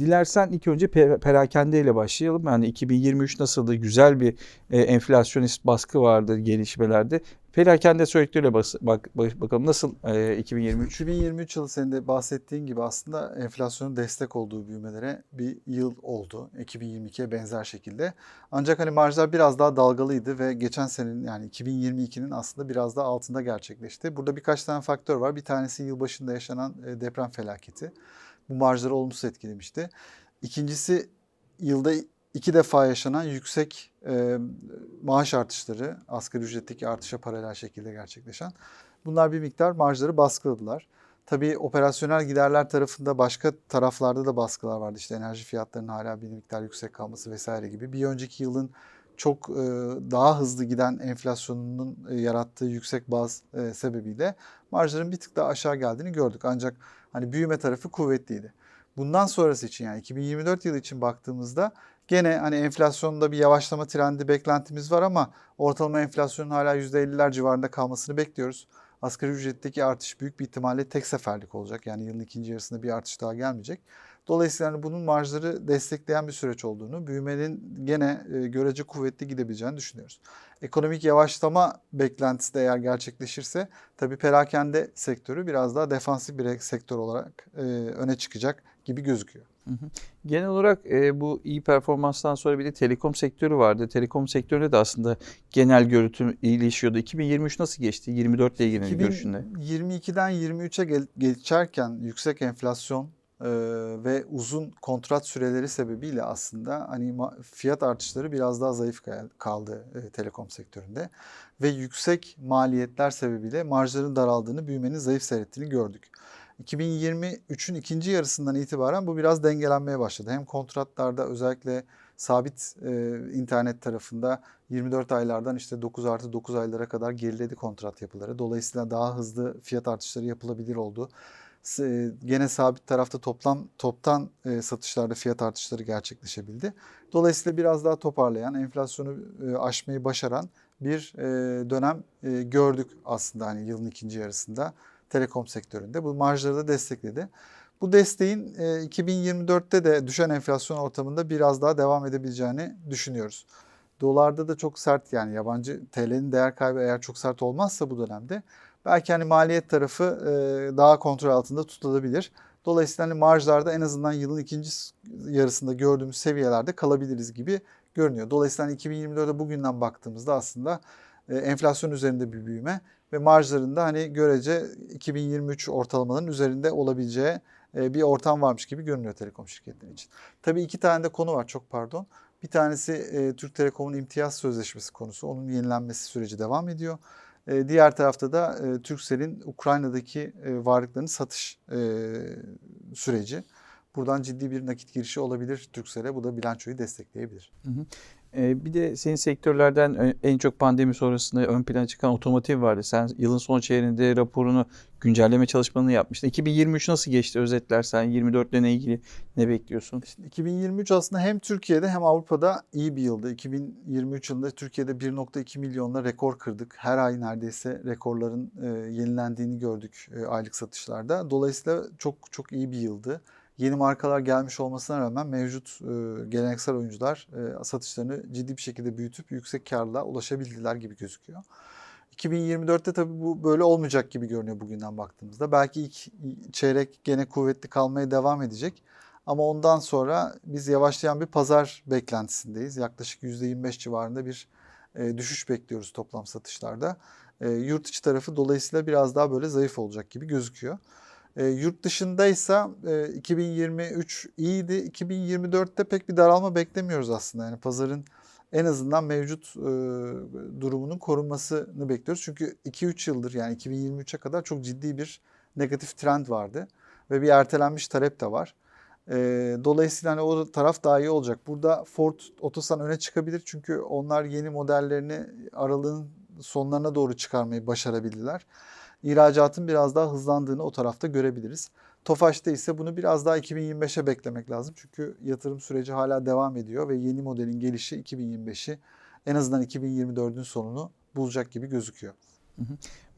dilersen ilk önce per- perakende ile başlayalım. Yani 2023 nasıldı? Güzel bir e, enflasyonist baskı vardı gelişmelerde. Perakende bas- bak, bak- bakalım nasıl e, 2023? 2023 yılı senin de bahsettiğin gibi aslında enflasyonun destek olduğu büyümelere bir yıl oldu. 2022'ye benzer şekilde. Ancak hani marjlar biraz daha dalgalıydı ve geçen senenin yani 2022'nin aslında biraz daha altında gerçekleşti. Burada birkaç tane faktör var. Bir tanesi yılbaşında yaşanan e, deprem felaketi. Bu marjları olumsuz etkilemişti. İkincisi yılda iki defa yaşanan yüksek e, maaş artışları, asgari ücretteki artışa paralel şekilde gerçekleşen. Bunlar bir miktar marjları baskıladılar. Tabii operasyonel giderler tarafında başka taraflarda da baskılar vardı. İşte enerji fiyatlarının hala bir miktar yüksek kalması vesaire gibi. Bir önceki yılın çok e, daha hızlı giden enflasyonunun e, yarattığı yüksek baz e, sebebiyle marjların bir tık daha aşağı geldiğini gördük. Ancak hani büyüme tarafı kuvvetliydi. Bundan sonrası için yani 2024 yılı için baktığımızda gene hani enflasyonda bir yavaşlama trendi beklentimiz var ama ortalama enflasyonun hala %50'ler civarında kalmasını bekliyoruz. Asgari ücretteki artış büyük bir ihtimalle tek seferlik olacak. Yani yılın ikinci yarısında bir artış daha gelmeyecek. Dolayısıyla hani bunun marjları destekleyen bir süreç olduğunu, büyümenin gene e, görece kuvvetli gidebileceğini düşünüyoruz. Ekonomik yavaşlama beklentisi de eğer gerçekleşirse tabii perakende sektörü biraz daha defansif bir sektör olarak e, öne çıkacak gibi gözüküyor. Hı hı. Genel olarak e, bu iyi performanstan sonra bir de telekom sektörü vardı. Telekom sektöründe de aslında genel görüntü iyileşiyordu. 2023 nasıl geçti? 24 ile ilgili görüşünde. 2022'den 23'e gel- geçerken yüksek enflasyon e, ve uzun kontrat süreleri sebebiyle aslında hani fiyat artışları biraz daha zayıf kal- kaldı e, telekom sektöründe ve yüksek maliyetler sebebiyle marjların daraldığını, büyümenin zayıf seyrettiğini gördük. 2023'ün ikinci yarısından itibaren bu biraz dengelenmeye başladı. Hem kontratlarda özellikle sabit e, internet tarafında 24 aylardan işte 9 artı 9 aylara kadar geriledi kontrat yapıları. Dolayısıyla daha hızlı fiyat artışları yapılabilir oldu. S- Gene sabit tarafta toplam toptan e, satışlarda fiyat artışları gerçekleşebildi. Dolayısıyla biraz daha toparlayan, enflasyonu e, aşmayı başaran bir e, dönem e, gördük aslında hani yılın ikinci yarısında telekom sektöründe. Bu marjları da destekledi. Bu desteğin e, 2024'te de düşen enflasyon ortamında biraz daha devam edebileceğini düşünüyoruz. Dolarda da çok sert yani yabancı TL'nin değer kaybı eğer çok sert olmazsa bu dönemde belki hani maliyet tarafı e, daha kontrol altında tutulabilir. Dolayısıyla hani marjlarda en azından yılın ikinci yarısında gördüğümüz seviyelerde kalabiliriz gibi görünüyor. Dolayısıyla hani 2024'e bugünden baktığımızda aslında e, enflasyon üzerinde bir büyüme ve marjlarında hani görece 2023 ortalamaların üzerinde olabileceği e, bir ortam varmış gibi görünüyor telekom şirketleri için. Tabii iki tane de konu var çok pardon. Bir tanesi e, Türk Telekom'un imtiyaz sözleşmesi konusu. Onun yenilenmesi süreci devam ediyor. E, diğer tarafta da e, Turkcell'in Ukrayna'daki e, varlıklarını satış e, süreci. Buradan ciddi bir nakit girişi olabilir Turkcell'e. Bu da bilançoyu destekleyebilir. Hı hı. E, bir de senin sektörlerden ö- en çok pandemi sonrasında ön plana çıkan otomotiv vardı. Sen yılın son çeyreğinde raporunu güncelleme çalışmanı yapmıştın. 2023 nasıl geçti özetlersen 24 ile ilgili ne bekliyorsun? Şimdi 2023 aslında hem Türkiye'de hem Avrupa'da iyi bir yıldı. 2023 yılında Türkiye'de 1.2 milyonla rekor kırdık. Her ay neredeyse rekorların e, yenilendiğini gördük e, aylık satışlarda. Dolayısıyla çok çok iyi bir yıldı. Yeni markalar gelmiş olmasına rağmen mevcut e, geleneksel oyuncular e, satışlarını ciddi bir şekilde büyütüp yüksek karla ulaşabildiler gibi gözüküyor. 2024'te tabii bu böyle olmayacak gibi görünüyor bugünden baktığımızda. Belki ilk çeyrek gene kuvvetli kalmaya devam edecek. Ama ondan sonra biz yavaşlayan bir pazar beklentisindeyiz. Yaklaşık %25 civarında bir e, düşüş bekliyoruz toplam satışlarda. E, yurt içi tarafı dolayısıyla biraz daha böyle zayıf olacak gibi gözüküyor. E, yurt dışındaysa e, 2023 iyiydi. 2024'te pek bir daralma beklemiyoruz aslında. Yani pazarın en azından mevcut e, durumunun korunmasını bekliyoruz. Çünkü 2-3 yıldır yani 2023'e kadar çok ciddi bir negatif trend vardı. Ve bir ertelenmiş talep de var. E, dolayısıyla hani o taraf daha iyi olacak. Burada Ford Otosan öne çıkabilir. Çünkü onlar yeni modellerini aralığın sonlarına doğru çıkarmayı başarabildiler. İhracatın biraz daha hızlandığını o tarafta görebiliriz. Tofaş'ta ise bunu biraz daha 2025'e beklemek lazım. Çünkü yatırım süreci hala devam ediyor ve yeni modelin gelişi 2025'i en azından 2024'ün sonunu bulacak gibi gözüküyor.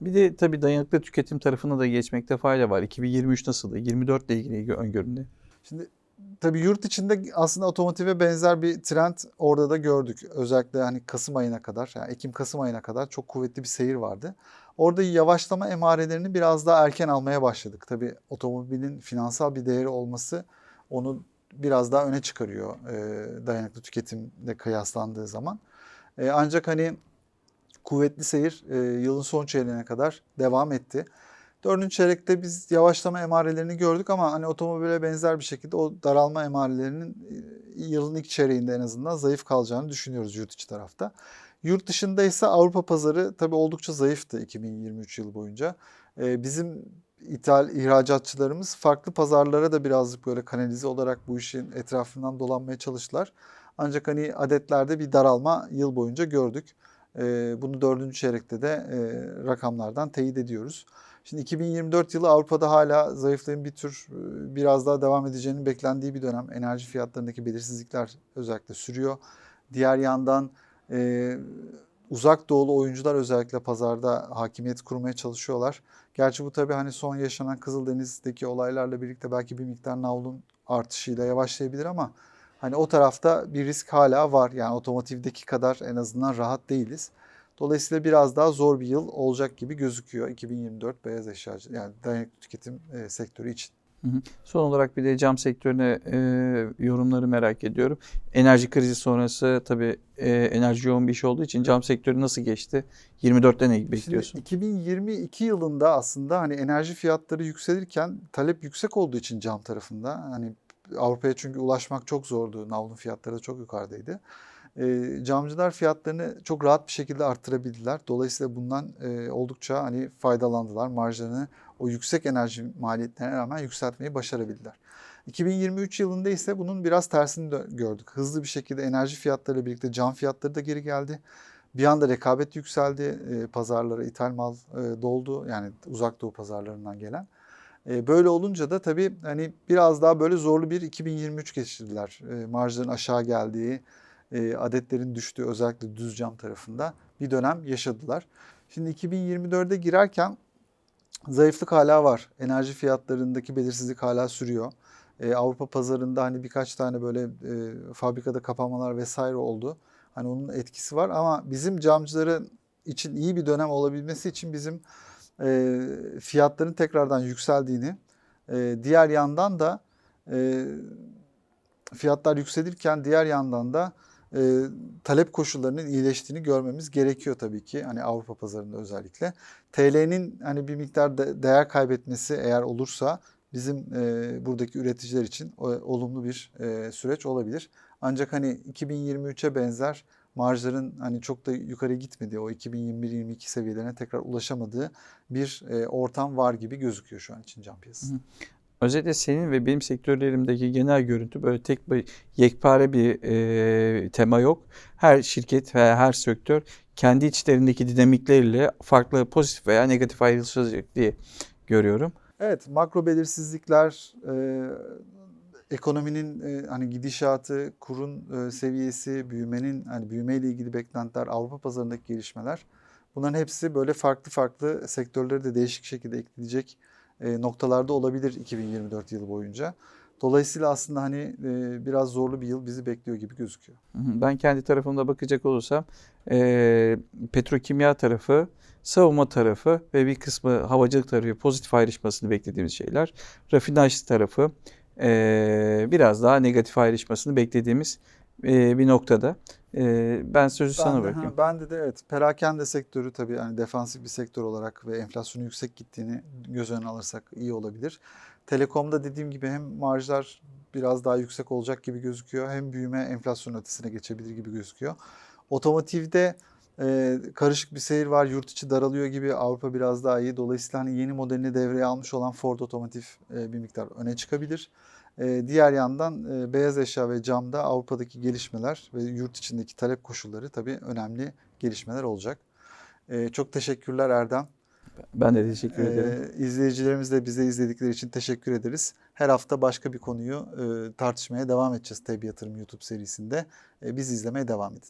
Bir de tabii dayanıklı tüketim tarafına da geçmekte fayda var. 2023 nasıldı? 24 ile ilgili öngöründe. Şimdi tabii yurt içinde aslında otomotive benzer bir trend orada da gördük. Özellikle hani Kasım ayına kadar, yani Ekim-Kasım ayına kadar çok kuvvetli bir seyir vardı. Orada yavaşlama emarelerini biraz daha erken almaya başladık. Tabii otomobilin finansal bir değeri olması onu biraz daha öne çıkarıyor e, dayanıklı tüketimle kıyaslandığı zaman. E, ancak hani kuvvetli seyir e, yılın son çeyreğine kadar devam etti. Dördüncü çeyrekte biz yavaşlama emarelerini gördük ama hani otomobile benzer bir şekilde o daralma emarelerinin e, yılın ilk çeyreğinde en azından zayıf kalacağını düşünüyoruz yurt içi tarafta. Yurt dışında ise Avrupa pazarı tabii oldukça zayıftı 2023 yılı boyunca. Ee, bizim ithal ihracatçılarımız farklı pazarlara da birazcık böyle kanalize olarak bu işin etrafından dolanmaya çalıştılar. Ancak hani adetlerde bir daralma yıl boyunca gördük. Ee, bunu dördüncü çeyrekte de e, rakamlardan teyit ediyoruz. Şimdi 2024 yılı Avrupa'da hala zayıflığın bir tür e, biraz daha devam edeceğinin beklendiği bir dönem. Enerji fiyatlarındaki belirsizlikler özellikle sürüyor. Diğer yandan e, uzak doğulu oyuncular özellikle pazarda hakimiyet kurmaya çalışıyorlar. Gerçi bu tabii hani son yaşanan Kızıldeniz'deki olaylarla birlikte belki bir miktar navlun artışıyla yavaşlayabilir ama hani o tarafta bir risk hala var. Yani otomotivdeki kadar en azından rahat değiliz. Dolayısıyla biraz daha zor bir yıl olacak gibi gözüküyor 2024 beyaz eşyacı yani dayanıklı tüketim e, sektörü için. Son olarak bir de cam sektörüne e, yorumları merak ediyorum. Enerji krizi sonrası tabii e, enerji yoğun bir iş olduğu için cam sektörü nasıl geçti? 24'te ne bekliyorsun? Şimdi 2022 yılında aslında hani enerji fiyatları yükselirken talep yüksek olduğu için cam tarafında hani Avrupa'ya çünkü ulaşmak çok zordu. Navlun fiyatları da çok yukarıdaydı. E, camcılar fiyatlarını çok rahat bir şekilde arttırabildiler. Dolayısıyla bundan e, oldukça hani faydalandılar. Marjlarını o yüksek enerji maliyetlerine rağmen yükseltmeyi başarabildiler. 2023 yılında ise bunun biraz tersini gördük. Hızlı bir şekilde enerji fiyatlarıyla birlikte cam fiyatları da geri geldi. Bir anda rekabet yükseldi. E, pazarlara ithal mal e, doldu. Yani uzak doğu pazarlarından gelen. E, böyle olunca da tabii hani biraz daha böyle zorlu bir 2023 geçirdiler. E, marjların aşağı geldiği, e, adetlerin düştüğü özellikle düz cam tarafında bir dönem yaşadılar. Şimdi 2024'e girerken zayıflık hala var. Enerji fiyatlarındaki belirsizlik hala sürüyor. Ee, Avrupa pazarında hani birkaç tane böyle e, fabrikada kapanmalar vesaire oldu. Hani onun etkisi var ama bizim camcıların için iyi bir dönem olabilmesi için bizim e, fiyatların tekrardan yükseldiğini, e, diğer yandan da e, fiyatlar yükselirken diğer yandan da e, talep koşullarının iyileştiğini görmemiz gerekiyor tabii ki. Hani Avrupa pazarında özellikle. TL'nin hani bir miktar de, değer kaybetmesi eğer olursa bizim e, buradaki üreticiler için o, olumlu bir e, süreç olabilir. Ancak hani 2023'e benzer marjların hani çok da yukarı gitmediği o 2021-22 seviyelerine tekrar ulaşamadığı bir e, ortam var gibi gözüküyor şu an için cam piyasası. Özellikle senin ve benim sektörlerimdeki genel görüntü böyle tek bir yekpare bir e, tema yok. Her şirket veya her sektör kendi içlerindeki dinamikleriyle farklı pozitif veya negatif ayrılacak diye görüyorum. Evet, makro belirsizlikler, e, ekonominin e, hani gidişatı, kurun e, seviyesi, büyümenin hani büyümeyle ilgili beklentiler, Avrupa pazarındaki gelişmeler bunların hepsi böyle farklı farklı sektörleri de değişik şekilde etkileyecek noktalarda olabilir 2024 yılı boyunca. Dolayısıyla aslında hani e, biraz zorlu bir yıl bizi bekliyor gibi gözüküyor. Ben kendi tarafımda bakacak olursam e, petrokimya tarafı, savunma tarafı ve bir kısmı havacılık tarafı pozitif ayrışmasını beklediğimiz şeyler. Rafinaj tarafı e, biraz daha negatif ayrışmasını beklediğimiz e, bir noktada. E, ben sözü sana Ben de, bırakayım. ha, ben de de evet perakende sektörü tabii yani defansif bir sektör olarak ve enflasyonun yüksek gittiğini göz önüne alırsak iyi olabilir. Telekomda dediğim gibi hem marjlar biraz daha yüksek olacak gibi gözüküyor hem büyüme enflasyon ötesine geçebilir gibi gözüküyor. Otomotivde e, karışık bir seyir var. Yurt içi daralıyor gibi. Avrupa biraz daha iyi. Dolayısıyla hani yeni modelini devreye almış olan Ford Otomotiv e, bir miktar öne çıkabilir. E, diğer yandan e, beyaz eşya ve camda Avrupa'daki gelişmeler ve yurt içindeki talep koşulları tabii önemli gelişmeler olacak. E, çok teşekkürler Erdem. Ben de teşekkür ederim. Ee, izleyicilerimiz de bize izledikleri için teşekkür ederiz. Her hafta başka bir konuyu e, tartışmaya devam edeceğiz TEB Yatırım YouTube serisinde. E, bizi izlemeye devam edin.